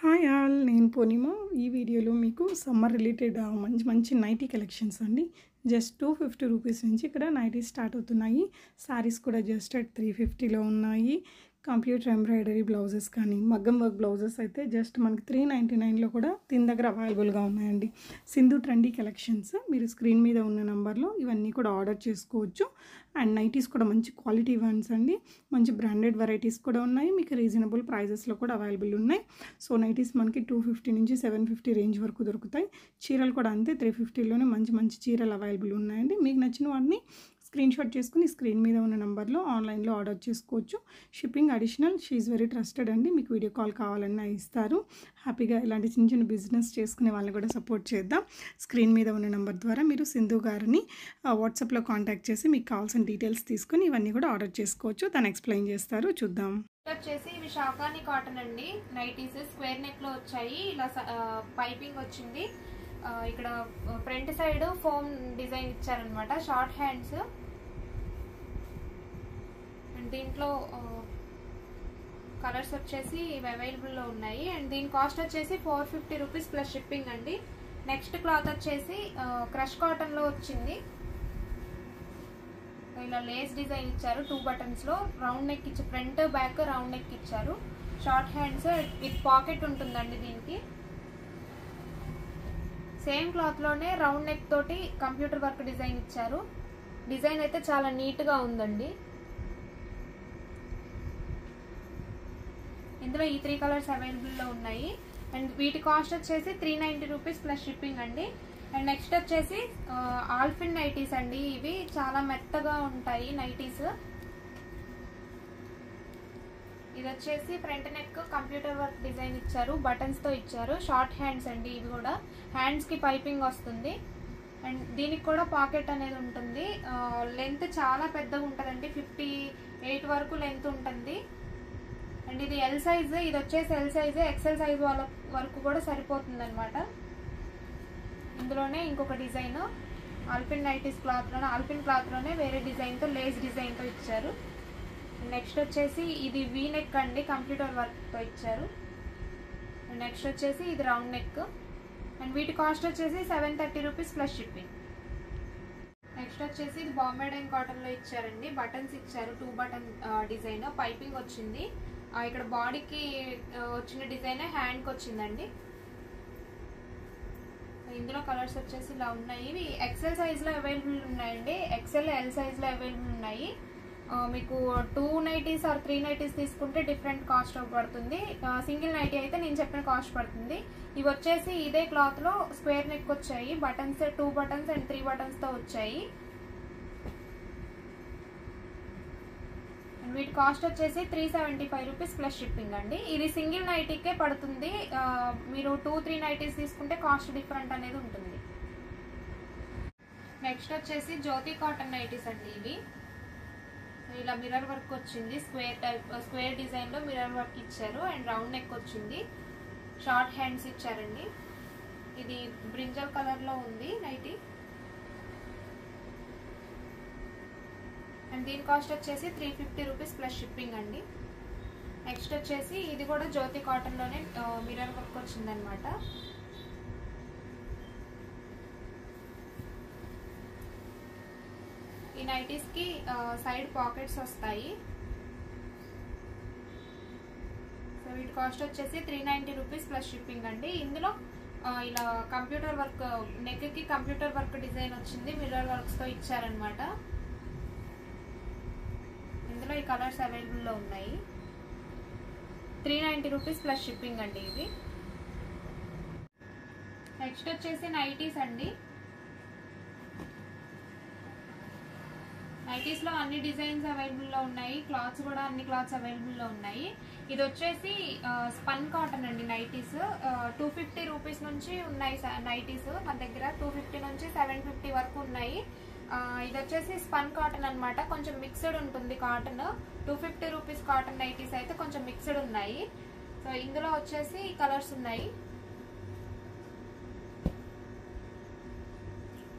Hi all నేను పూర్ణిమ ఈ వీడియోలో మీకు సమ్మర్ రిలేటెడ్ మంచి మంచి నైటీ కలెక్షన్స్ అండి. జస్ట్ టూ ఫిఫ్టీ రూపీస్ నుంచి ఇక్కడ నైటీ స్టార్ట్ అవుతున్నాయి. శారీస్ కూడా జస్ట్ అట్ త్రీ ఫిఫ్టీలో ఉన్నాయి. కంప్యూటర్ ఎంబ్రాయిడరీ బ్లౌజెస్ కానీ మగ్గం వర్క్ బ్లౌజెస్ అయితే జస్ట్ మనకి త్రీ నైంటీ నైన్లో కూడా దీని దగ్గర అవైలబుల్గా ఉన్నాయండి. సింధు ట్రెండీ కలెక్షన్స్ మీరు స్క్రీన్ మీద ఉన్న నెంబర్లో ఇవన్నీ కూడా ఆర్డర్ చేసుకోవచ్చు. అండ్ నైటీస్ కూడా మంచి క్వాలిటీ వన్స్ అండి. మంచి బ్రాండెడ్ వెరైటీస్ కూడా ఉన్నాయి. మీకు రీజనబుల్ ప్రైజెస్లో కూడా అవైలబుల్ ఉన్నాయి. సో నైటీస్ మనకి టూ ఫిఫ్టీ నుంచి సెవెన్ ఫిఫ్టీ రేంజ్ వరకు దొరుకుతాయి. చీరలు కూడా అంతే త్రీ ఫిఫ్టీలోనే మంచి మంచి చీరలు అవైలబుల్ ఉన్నాయండి. మీకు నచ్చిన వాటిని స్క్రీన్ షాట్ చేసుకుని స్క్రీన్ మీద ఉన్న నెంబర్లో ఆన్లైన్లో ఆర్డర్ చేసుకోవచ్చు. షిప్పింగ్ అడిషనల్ షీఈ్ వెరీ ట్రస్టెడ్ అండి. మీకు వీడియో కాల్ కావాలన్నా ఇస్తారు. హ్యాపీగా ఇలాంటి చిన్న చిన్న బిజినెస్ చేసుకునే వాళ్ళని కూడా సపోర్ట్ చేద్దాం. స్క్రీన్ మీద ఉన్న నెంబర్ ద్వారా మీరు సింధు గారిని వాట్సాప్లో కాంటాక్ట్ చేసి మీకు కావాల్సిన డీటెయిల్స్ తీసుకొని ఇవన్నీ కూడా ఆర్డర్ చేసుకోవచ్చు. తను ఎక్స్ప్లెయిన్ చేస్తారు. చూద్దాం. వచ్చేసి ఇవి షాకాని కాటన్ అండి. నైటీస్ స్క్వేర్ నెక్లో వచ్చాయి. ఇలా పైపింగ్ వచ్చింది. ఇక్కడ ఫ్రంట్ సైడ్ ఫోమ్ డిజైన్ ఇచ్చారనమాట షార్ట్ హ్యాండ్స్ దీంట్లో కలర్స్ వచ్చేసి ఇవి అవైలబుల్లో ఉన్నాయి. అండ్ దీని కాస్ట్ వచ్చేసి four fifty rupees plus shipping అండి. నెక్స్ట్ క్లాత్ వచ్చేసి క్రష్ కాటన్లో వచ్చింది. ఇలా లేస్ డిజైన్ ఇచ్చారు టూ బటన్స్లో. రౌండ్ నెక్ ఇచ్చి ఫ్రంట్ బ్యాక్ రౌండ్ నెక్ ఇచ్చారు. షార్ట్ హ్యాండ్స్ విత్ పాకెట్ ఉంటుందండి దీనికి. సేమ్ క్లాత్లోనే రౌండ్ నెక్ తోటి కంప్యూటర్ వర్క్ డిజైన్ ఇచ్చారు. డిజైన్ అయితే చాలా నీట్గా ఉందండి. ఇందులో ఈ త్రీ కలర్స్ అవైలబుల్లో ఉన్నాయి. అండ్ వీటి కాస్ట్ వచ్చేసి three ninety rupees plus shipping అండి. అండ్ నెక్స్ట్ వచ్చేసి ఆల్ఫిన్ నైటీస్ అండి. ఇవి చాలా మెత్తగా ఉంటాయి నైటీస్ ఇది వచ్చేసి front neck computer work design ఇచ్చారు. బటన్స్తో ఇచ్చారు. షార్ట్ హ్యాండ్స్ అండి ఇవి కూడా. హ్యాండ్స్కి పైపింగ్ వస్తుంది. అండ్ దీనికి కూడా పాకెట్ అనేది ఉంటుంది. లెంత్ చాలా పెద్దగా ఉంటుందండి. ఫిఫ్టీ ఎయిట్ వరకు లెంత్ ఉంటుంది. అండ్ ఇది ఎల్ సైజ్ ఇది వచ్చేసి ఎల్ సైజ్ ఎక్సెల్ సైజ్ వాళ్ళ వరకు కూడా సరిపోతుంది అనమాట ఇందులోనే ఇంకొక డిజైన్ ఆల్పిన్ నైటీస్ క్లాత్లోనే ఆల్పిన్ క్లాత్లోనే వేరే డిజైన్తో లేస్ డిజైన్తో ఇచ్చారు. నెక్స్ట్ వచ్చేసి ఇది వీ నెక్ అండి కంప్యూటర్ వర్క్తో ఇచ్చారు. నెక్స్ట్ వచ్చేసి ఇది రౌండ్ నెక్ అండ్ వీటి కాస్ట్ వచ్చేసి seven thirty rupees plus shipping next వచ్చేసి ఇది బాంబే డైన్ కాటన్లో ఇచ్చారండి. బటన్స్ ఇచ్చారు టూ బటన్ డిజైన్ పైపింగ్ వచ్చింది. ఇక్కడ బాడీకి వచ్చిన డిజైన్ హ్యాండ్కి వచ్చిందండి. ఇందులో కలర్స్ వచ్చేసి ఇలా ఉన్నాయి. ఇవి ఎక్సెల్ సైజ్లో అవైలబుల్ ఉన్నాయండి. ఎక్సెల్ ఎల్ సైజ్లో అవైలబుల్ ఉన్నాయి. మీకు two nighties or three nighties తీసుకుంటే డిఫరెంట్ కాస్ట్ పడుతుంది. సింగిల్ నైటీ అయితే నేను చెప్పిన కాస్ట్ పడుతుంది. ఇవి వచ్చేసి ఇదే క్లాత్లో స్క్వేర్ నెక్ వచ్చాయి. Buttons two buttons and three బటన్స్తో వచ్చాయి. వీటి కాస్ట్ వచ్చేసి three seventy five rupees plus shipping అండి. ఇది సింగిల్ నైటీకే పడుతుంది. మీరు టూ త్రీ నైటీస్ తీసుకుంటే కాస్ట్ డిఫరెంట్ అనేది ఉంటుంది. నెక్స్ట్ వచ్చేసి జ్యోతి కాటన్ నైటీస్ అండి ఇవి. ఇలా మిర్రర్ వర్క్ వచ్చింది. స్క్వేర్ టైప్ స్క్వేర్ డిజైన్లో మిర్రర్ వర్క్ ఇచ్చారు. అండ్ రౌండ్ నెక్ వచ్చింది. షార్ట్ హ్యాండ్స్ ఇచ్చారండి. ఇది బ్రింజల్ కలర్లో ఉంది నైటీ. అండ్ దీని కాస్ట్ వచ్చేసి three fifty rupees plus shipping అండి. నెక్స్ట్ వచ్చేసి ఇది కూడా జ్యోతి కాటన్లోనే మిరర్ మిర్రర్ వర్క్ వచ్చిందనమాట ఈ నైటీస్కి సైడ్ పాకెట్స్ వస్తాయి. సో వీటి కాస్ట్ వచ్చేసి three ninety rupees plus shipping అండి. ఇందులో ఇలా కంప్యూటర్ వర్క్ నెక్కి కంప్యూటర్ వర్క్ డిజైన్ వచ్చింది మిర్రర్ వర్క్స్తో ఇచ్చారనమాట కలర్స్ అవైలబుల్లో ఉన్నాయి. Three ninety rupees plus shipping అండి ఇవి. నెక్స్ట్ వచ్చేసి నైటీస్ అండి. నైటీస్లో అన్ని డిజైన్స్ అవైలబుల్లో ఉన్నాయి. క్లాత్స్ కూడా అన్ని క్లాత్స్ అవైలబుల్లో ఉన్నాయి. ఇది వచ్చేసి స్పన్ కాటన్ అండి నైటీస్. టూ ఫిఫ్టీ రూపీస్ నుంచి ఉన్నాయి నైటీస్. మన దగ్గర టూ ఫిఫ్టీ నుంచి సెవెన్ ఫిఫ్టీ వరకు ఉన్నాయి. ఇది వచ్చేసి స్పన్ కాటన్ అనమాట కొంచెం మిక్స్డ్ ఉంటుంది cotton. Two fifty rupees cotton nighties అయితే కొంచెం మిక్స్డ్ ఉన్నాయి. సో ఇందులో వచ్చేసి కలర్స్ ఉన్నాయి.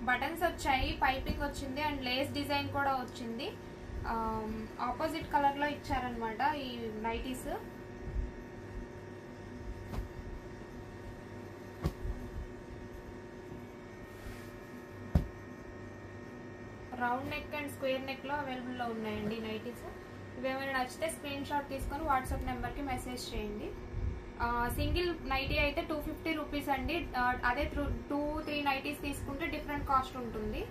బటన్స్ వచ్చాయి పైపింగ్ వచ్చింది అండ్ లేస్ డిజైన్ కూడా వచ్చింది. ఆపోజిట్ కలర్లో ఇచ్చారనమాట ఈ nighties. Round neck and square నెక్లో అవైలబుల్లో ఉన్నాయండి నైటీస్. ఇవేమైనా నచ్చితే స్క్రీన్ షాట్ తీసుకొని వాట్సాప్ నెంబర్కి మెసేజ్ చేయండి. సింగిల్ నైటీ అయితే టూ ఫిఫ్టీ రూపీస్ అండి. అదే అదే టూ త్రీ నైటీస్ తీసుకుంటే డిఫరెంట్ కాస్ట్ ఉంటుంది.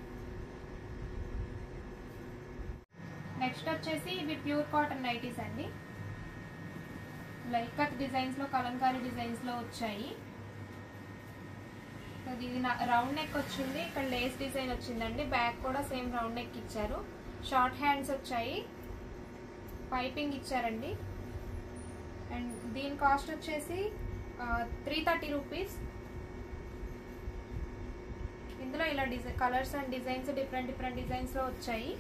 నెక్స్ట్ వచ్చేసి ఇవి ప్యూర్ కాటన్ నైటీస్ అండి. లైట్ కట్ డిజైన్స్లో కలంకారీ డిజైన్స్లో వచ్చాయి. ఇది రౌండ్ నెక్ వచ్చింది. ఇక్కడ లేస్ డిజైన్ వచ్చిందండి. బ్యాక్ కూడా సేమ్ రౌండ్ నెక్ ఇచ్చారు. షార్ట్ హ్యాండ్స్ వచ్చాయి. పైపింగ్ ఇచ్చారండి. అండ్ దీని కాస్ట్ వచ్చేసి త్రీ థర్టీ రూపీస్ ఇందులో ఇలా design colours and designs different different డిజైన్స్లో వచ్చాయి.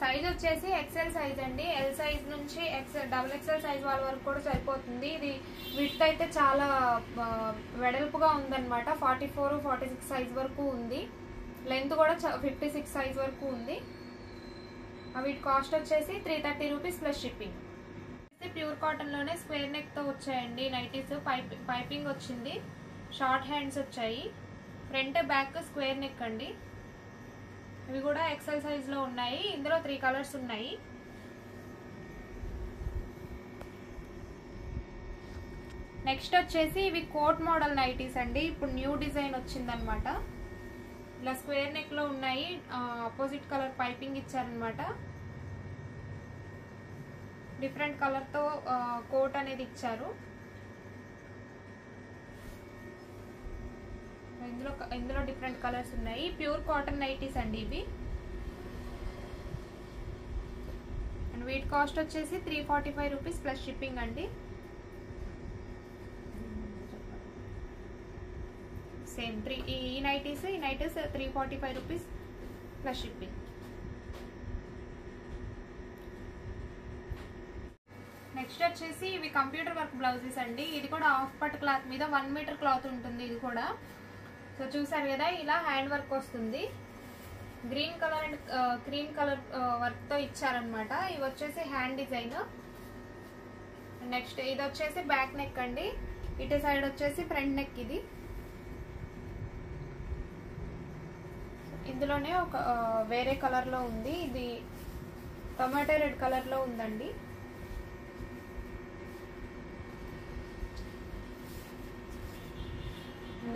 సైజ్ వచ్చేసి ఎక్సెల్ సైజ్ అండి. ఎల్ సైజ్ నుంచి ఎక్సెల్ డబుల్ ఎక్సెల్ సైజ్ వాళ్ళ వరకు కూడా సరిపోతుంది. ఇది విత్ అయితే చాలా వెడల్పుగా ఉందన్నమాట. Forty four forty six size వరకు ఉంది. లెంత్ కూడా ఫిఫ్టీ సిక్స్ సైజ్ వరకు ఉంది. వీటి కాస్ట్ వచ్చేసి three thirty rupees plus shipping. Pure కాటన్లోనే square నెక్తో వచ్చాయండి. నైటీస్ పైప్ పైపింగ్ వచ్చింది. షార్ట్ హ్యాండ్స్ వచ్చాయి. ఫ్రంట్ బ్యాక్ స్క్వేర్ నెక్ అండి. ఇవి కూడా ఎక్సెల్ సైజ్లో ఉన్నాయి. ఇందులో త్రీ కలర్స్ ఉన్నాయి. నెక్స్ట్ వచ్చేసి ఇవి కోట్ మోడల్ నైటీస్ అండి. ఇప్పుడు న్యూ డిజైన్ వచ్చిందనమాట. ఇలా స్క్వేర్ నెక్లో ఉన్నాయి. ఆపోజిట్ కలర్ పైపింగ్ ఇచ్చారనమాట. డిఫరెంట్ కలర్తో కోట్ అనేది ఇచ్చారు. ఇందులో ఇందులో డిఫరెంట్ కలర్స్ ఉన్నాయి. ప్యూర్ కాటన్ నైటీస్ అండి ఇవి. అండ్ వీటి కాస్ట్ వచ్చేసి three forty five rupees plus shipping అండి. సేమ్ త్రీ ఈ నైటీస్ ఈ nighties three forty five rupees plus shipping next వచ్చేసి ఇవి కంప్యూటర్ వర్క్ బ్లౌజెస్ అండి. ఇది కూడా హాఫ్ పట్ క్లాత్ మీద వన్ మీటర్ క్లాత్ ఉంటుంది ఇది కూడా. సో చూసారు కదా ఇలా హ్యాండ్ వర్క్ వస్తుంది. Green colour and cream colour వర్క్తో ఇచ్చారనమాట ఇవి వచ్చేసి హ్యాండ్ డిజైన్. నెక్స్ట్ ఇది వచ్చేసి బ్యాక్ నెక్ అండి. ఇటు సైడ్ వచ్చేసి ఫ్రంట్ నెక్ ఇది. ఇందులోనే ఒక వేరే కలర్లో ఉంది. ఇది టొమాటో రెడ్ కలర్లో ఉందండి.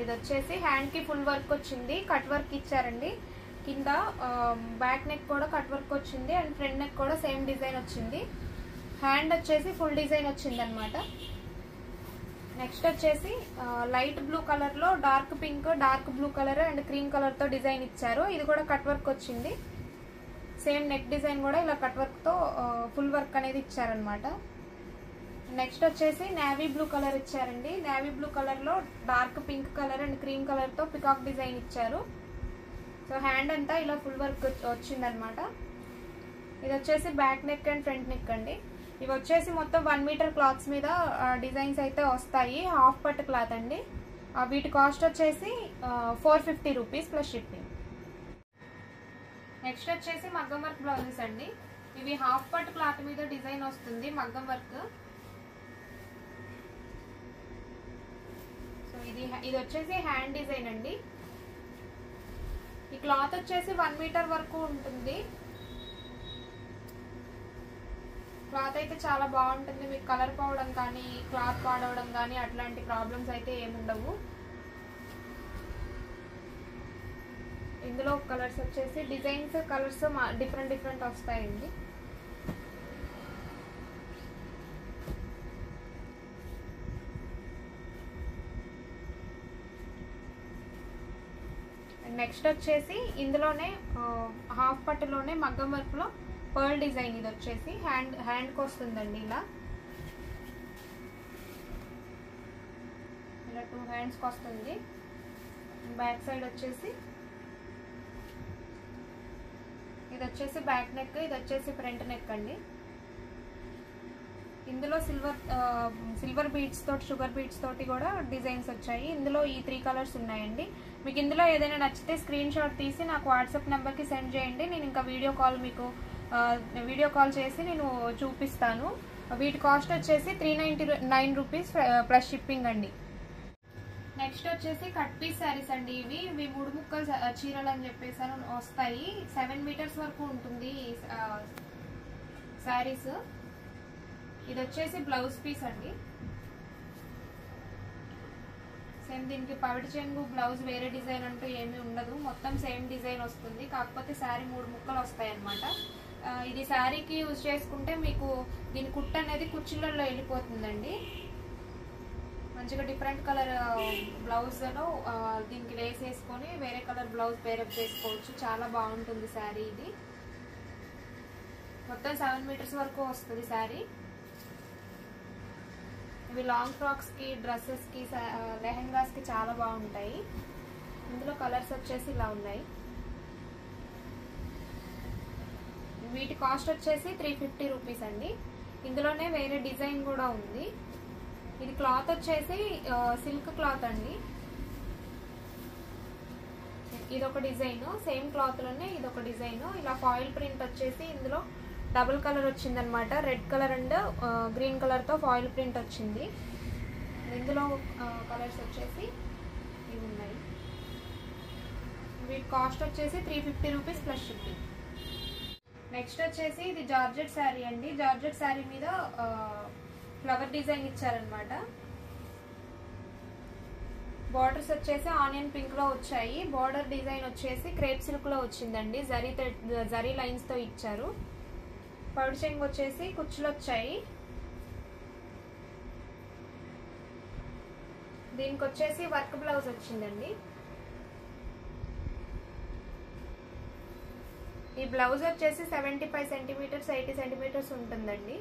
ఇది వచ్చేసి హ్యాండ్కి ఫుల్ వర్క్ వచ్చింది. కట్ వర్క్ ఇచ్చారండి. కింద um, బ్యాక్ నెక్ కూడా కట్ వర్క్ వచ్చింది అండ్ ఫ్రంట్ నెక్ కూడా సేమ్ డిజైన్ వచ్చింది. హ్యాండ్ వచ్చేసి ఫుల్ డిజైన్ వచ్చింది అనమాట నెక్స్ట్ వచ్చేసి లైట్ బ్లూ కలర్లో dark pink dark blue colour and cream కలర్తో డిజైన్ ఇచ్చారు. ఇది కూడా కట్ వర్క్ వచ్చింది. సేమ్ నెక్ డిజైన్ కూడా ఇలా కట్ వర్క్తో ఫుల్ వర్క్ అనేది ఇచ్చారనమాట నెక్స్ట్ వచ్చేసి నేవీ బ్లూ కలర్ ఇచ్చారండి. నేవీ బ్లూ కలర్లో dark pink colour and cream కలర్తో పికాక్ డిజైన్ ఇచ్చారు. సో హ్యాండ్ అంతా ఇలా ఫుల్ వర్క్ వచ్చిందనమాట. ఇది వచ్చేసి back neck and front neck అండి. ఇవి వచ్చేసి మొత్తం వన్ మీటర్ క్లాత్స్ మీద డిజైన్స్ అయితే వస్తాయి. హాఫ్ పట్ క్లాత్ అండి. వీటి కాస్ట్ వచ్చేసి four fifty rupees plus shipping. Next వచ్చేసి మగ్గం వర్క్ బ్లౌజెస్ అండి. ఇవి హాఫ్ పట్ క్లాత్ మీద డిజైన్ వస్తుంది మగ్గం వర్క్. ఇది ఇది వచ్చేసి హ్యాండ్ డిజైన్ అండి. ఈ క్లాత్ వచ్చేసి వన్ మీటర్ వరకు ఉంటుంది. క్లాత్ అయితే చాలా బాగుంటుంది. మీకు కలర్ పోవడం కానీ క్లాత్ పాడవడం కానీ అట్లాంటి ప్రాబ్లమ్స్ అయితే ఏముండవు ఇందులో కలర్స్ వచ్చేసి డిజైన్స్ కలర్స్ డిఫరెంట్ డిఫరెంట్ వస్తాయండి. నెక్స్ట్ వచ్చేసి ఇందులోనే హాఫ్ పట్టులోనే మగ్గం వర్క్లో పర్ల్ డిజైన్ ఇది వచ్చేసి. హ్యాండ్ హ్యాండ్కి వస్తుందండి ఇలా. ఇలా టూ హ్యాండ్స్కి వస్తుంది బ్యాక్ సైడ్ వచ్చేసి ఇది వచ్చేసి బ్యాక్ నెక్ ఇది వచ్చేసి ఫ్రంట్ నెక్ అండి. ఇందులో సిల్వర్ సిల్వర్ బీడ్స్ తోటి షుగర్ బీడ్స్ తోటి కూడా డిజైన్స్ వచ్చాయి. ఇందులో ఈ త్రీ కలర్స్ ఉన్నాయండి. మీకు ఇందులో ఏదైనా నచ్చితే స్క్రీన్ షాట్ తీసి నాకు వాట్సాప్ నెంబర్కి సెండ్ చేయండి. నేను ఇంకా వీడియో కాల్ మీకు వీడియో కాల్ చేసి నేను చూపిస్తాను. వీటి కాస్ట్ వచ్చేసి three ninety nine rupees plus shipping అండి. నెక్స్ట్ వచ్చేసి కట్ పీస్ శారీస్ అండి ఇవి. ఇవి మూడు ముక్కలు చీరలు అని చెప్పేసి వస్తాయి. సెవెన్ మీటర్స్ వరకు ఉంటుంది శారీస్ ఇది వచ్చేసి బ్లౌజ్ పీస్ అండి. సేమ్ దీనికి పవిడి చెంగు బ్లౌజ్ వేరే డిజైన్ అంటూ ఏమీ ఉండదు. మొత్తం సేమ్ డిజైన్ వస్తుంది. కాకపోతే శారీ మూడు ముక్కలు వస్తాయి అనమాట ఇది శారీకి యూజ్ చేసుకుంటే మీకు దీని కుట్ట అనేది కుర్చీలలో వెళ్ళిపోతుందండి. మంచిగా డిఫరెంట్ కలర్ బ్లౌజ్లో దీనికి లేస్ వేసుకొని వేరే కలర్ బ్లౌజ్ పేరప్ చేసుకోవచ్చు. చాలా బాగుంటుంది శారీ ఇది. మొత్తం సెవెన్ మీటర్స్ వరకు వస్తుంది శారీ. ఇవి లాంగ్ ఫ్రాక్స్కి డ్రెస్సెస్కి లెహెంగాస్కి చాలా బాగుంటాయి. ఇందులో కలర్స్ వచ్చేసి ఇలా ఉన్నాయి. వీటి కాస్ట్ వచ్చేసి త్రీ ఫిఫ్టీ రూపీస్ అండి. ఇందులోనే వేరే డిజైన్ కూడా ఉంది. ఇది క్లాత్ వచ్చేసి సిల్క్ క్లాత్ అండి. ఇదొక డిజైన్ సేమ్ క్లాత్లోనే ఇదొక డిజైన్. ఇలా ఫాయిల్ ప్రింట్ వచ్చేసి ఇందులో డబుల్ కలర్ వచ్చిందనమాట రెడ్ కలర్ అండ్ గ్రీన్ కలర్తో ఫాయిల్ ప్రింట్ వచ్చింది. ఇందులో కలర్స్ వచ్చేసి ఇవి ఉన్నాయి. వీటి కాస్ట్ వచ్చేసి three fifty rupees plus shipping. Next వచ్చేసి ఇది జార్జెట్ శారీ అండి. జార్జెట్ శారీ మీద ఫ్లవర్ డిజైన్ ఇచ్చారనమాట బార్డర్స్ వచ్చేసి ఆనియన్ పింక్లో వచ్చాయి. బార్డర్ డిజైన్ వచ్చేసి క్రేప్ సిల్క్లో వచ్చిందండి. జరీ జరీ లైన్స్తో ఇచ్చారు. పౌడు చెంగ్ వచ్చేసి కుచ్చులు వచ్చాయి. దీనికి వచ్చేసి వర్క్ బ్లౌజ్ వచ్చిందండి. ఈ బ్లౌజ్ వచ్చేసి seventy five centimetres eighty centimetres ఉంటుందండి.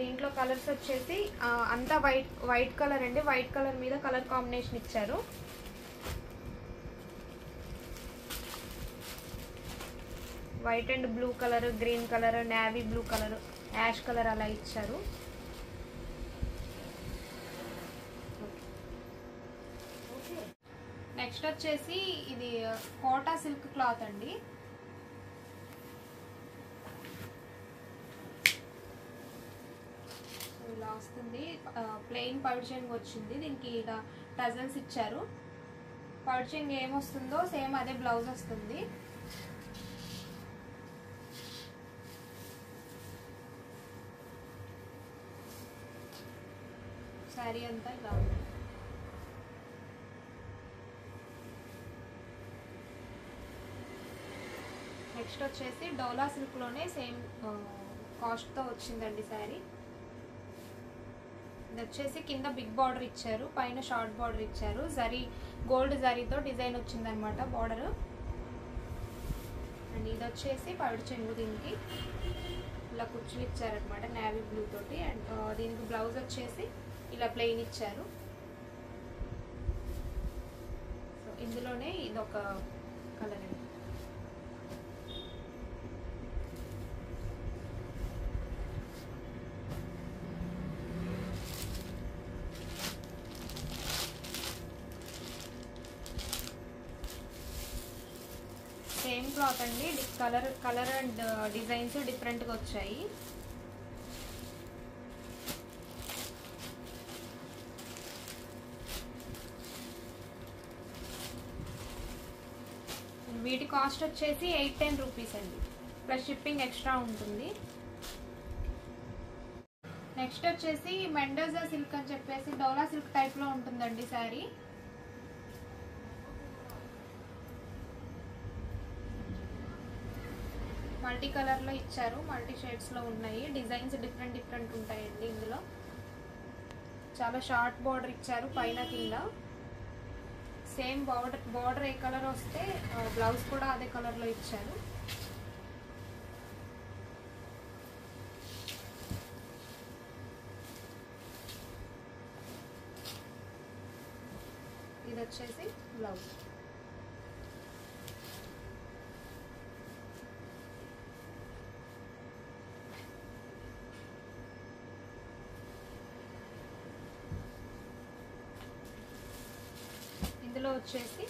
దీంట్లో కలర్స్ వచ్చేసి అంతా వైట్ వైట్ కలర్ అండి. వైట్ కలర్ మీద కలర్ కాంబినేషన్ ఇచ్చారు. White and blue colour green colour navy blue colour ash colour అలా ఇచ్చారు. నెక్స్ట్ వచ్చేసి ఇది కోటా సిల్క్ క్లాత్ అండి. ఇలా వస్తుంది. ప్లెయిన్ పౌడ్చింగ్ వచ్చింది. దీనికి ఇలా టజల్స్ ఇచ్చారు. పౌడ్చింగ్ ఏమొస్తుందో సేమ్ అదే బ్లౌజ్ వస్తుంది. శారీ అంతా ఇలా ఉంది. నెక్స్ట్ వచ్చేసి డోలా సిల్క్లోనే సేమ్ కాస్ట్తో వచ్చిందండి శారీ. ఇది వచ్చేసి కింద బిగ్ బార్డర్ ఇచ్చారు పైన షార్ట్ బార్డర్ ఇచ్చారు. జరీ గోల్డ్ జరీతో డిజైన్ వచ్చిందనమాట బార్డర్. అండ్ ఇది వచ్చేసి పవిడి చెంగు దీనికి. ఇలా కుర్చీలు ఇచ్చారనమాట నేవీ బ్లూ తోటి. అండ్ దీనికి బ్లౌజ్ వచ్చేసి ఇలా ప్లెయిన్ ఇచ్చారు. సో ఇందులోనే ఇదొక కలర్ అండి. సేమ్ క్లాత్ అండి. కలర్ కలర్ అండ్ డిజైన్స్ డిఫరెంట్గా వచ్చాయి. వీటి కాస్ట్ వచ్చేసి ఎయిట్ టెన్ రూపీస్ అండి. ప్లస్ షిప్పింగ్ ఎక్స్ట్రా ఉంటుంది. నెక్స్ట్ వచ్చేసి మెండోజా సిల్క్ అని చెప్పేసి డోలా సిల్క్ టైప్లో ఉంటుందండి శారీ మల్టీ కలర్లో ఇచ్చారు. మల్టీ షేడ్స్లో ఉన్నాయి. డిజైన్స్ డిఫరెంట్ డిఫరెంట్ ఉంటాయండి ఇందులో. చాలా షార్ట్ బార్డర్ ఇచ్చారు పైన కింద. సేమ్ బార్డర్ బార్డర్ ఏ కలర్ వస్తే బ్లౌజ్ కూడా అదే కలర్లో ఇచ్చారు. ఇది వచ్చేసి బ్లౌజ్. ఇందులో వచ్చేసి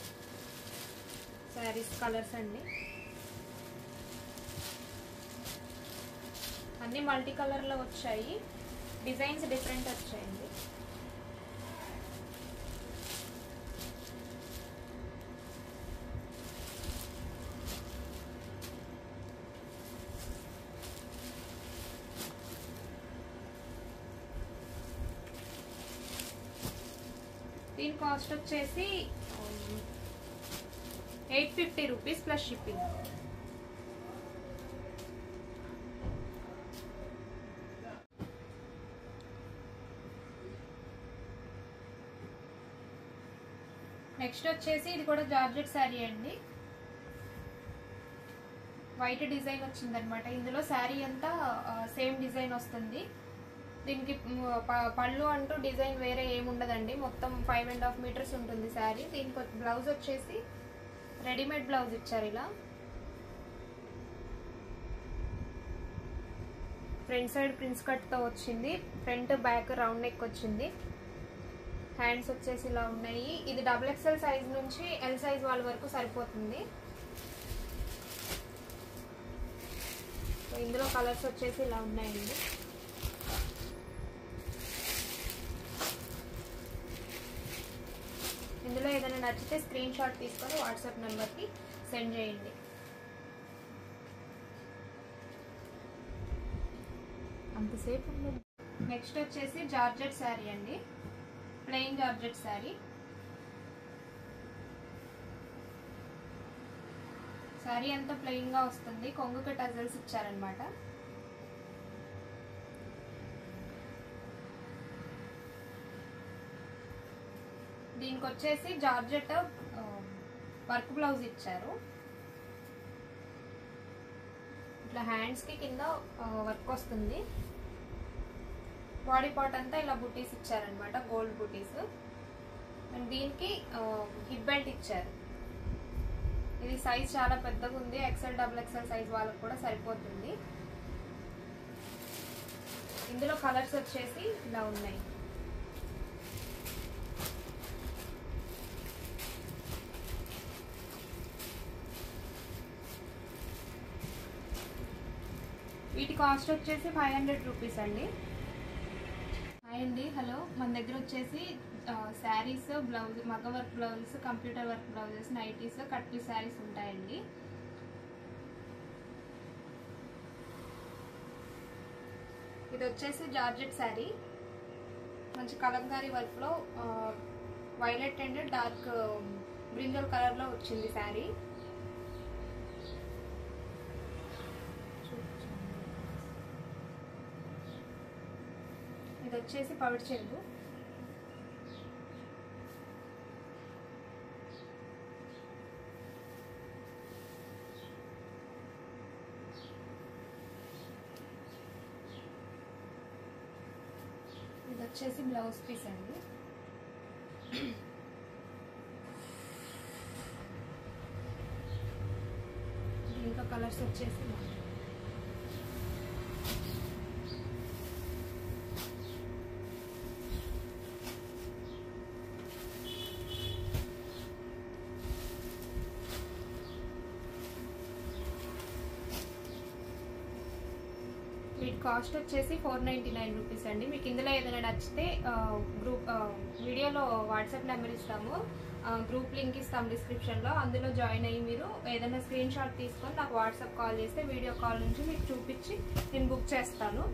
శారీస్ కలర్స్ అండి. అన్ని మల్టీ కలర్లో వచ్చాయి. డిజైన్స్ డిఫరెంట్ వచ్చాయండి. దీని కాస్ట్ వచ్చేసి fifty rupees plus shipping. Next వచ్చేసి ఇది కూడా జార్జెట్ శారీ అండి. వైట్ డిజైన్ వచ్చిందనమాట ఇందులో శారీ అంతా సేమ్ డిజైన్ వస్తుంది. దీనికి ప- పళ్ళు అంటూ డిజైన్ వేరే ఏమి ఉండదండి మొత్తం ఫైవ్ అండ్ హాఫ్ మీటర్స్ ఉంటుంది శారీ. దీనికి బ్లౌజ్ వచ్చేసి రెడీమేడ్ బ్లౌజ్ ఇచ్చారు ఇలా. ఫ్రంట్ సైడ్ ప్రిన్స్ కట్తో వచ్చింది ఫ్రంట్ బ్యాక్ రౌండ్ నెక్ వచ్చింది. హ్యాండ్స్ వచ్చేసి ఇలా ఉన్నాయి. ఇది డబుల్ ఎక్స్ఎల్ సైజ్ నుంచి ఎల్ సైజ్ వాళ్ళ వరకు సరిపోతుంది. ఇందులో కలర్స్ వచ్చేసి ఇలా ఉన్నాయండి. ఇందులో ఏదైనా నచ్చితే స్క్రీన్ షాట్ తీసుకొని వాట్సాప్ నెంబర్కి సెండ్ చేయండి. అంతసేపు నెక్స్ట్ వచ్చేసి జార్జెట్ శారీ అండి. Plain georgette sari. శారీ అంతా ప్లెయిన్గా వస్తుంది. కొంగుకి టజల్స్ ఇచ్చారనమాట దీనికి వచ్చేసి జార్జెట్ వర్క్ బ్లౌజ్ ఇచ్చారు. ఇట్లా హ్యాండ్స్కి కింద వర్క్ వస్తుంది. బాడీ పార్ట్ అంతా ఇలా బుటీస్ ఇచ్చారనమాట గోల్డ్ బుటీస్ అండ్ దీనికి హిప్ బెల్ట్ ఇచ్చారు. ఇది సైజ్ చాలా పెద్దగా ఉంది ఎక్సెల్ డబుల్ ఎక్సెల్ సైజ్ వాళ్ళకి కూడా సరిపోతుంది. ఇందులో కలర్స్ వచ్చేసి ఇలా ఉన్నాయి. కాస్ట్ వచ్చేసి ఫైవ్ హండ్రెడ్ రూపీస్ అండి. హాయ్ అండి హలో. మన దగ్గర వచ్చేసి శారీస్ బ్లౌజ్ మగ work blouses computer work blouses nighties cut piece sarees ఉంటాయండి. ఇది వచ్చేసి జార్జెట్ శారీ. మంచి కలంకారీ వర్క్లో వైలెట్ అండ్ డార్క్ బ్రింజల్ కలర్లో వచ్చింది శారీ ఇది వచ్చేసి పవిడి చెరువు ఇది వచ్చేసి బ్లౌజ్ పీస్ అండి. దీంట్లో కలర్స్ వచ్చేసి కాస్ట్ వచ్చేసి ఫోర్ నైంటీ నైన్ రూపీస్ అండి. మీకు ఇందులో ఏదైనా నచ్చితే గ్రూప్ వీడియోలో వాట్సాప్ నెంబర్ ఇస్తాము. గ్రూప్ లింక్ ఇస్తాం డిస్క్రిప్షన్లో అందులో జాయిన్ అయ్యి మీరు ఏదైనా స్క్రీన్ షాట్ తీసుకొని నాకు వాట్సాప్ కాల్ చేస్తే వీడియో కాల్ నుంచి మీకు చూపించి నేను బుక్ చేస్తాను.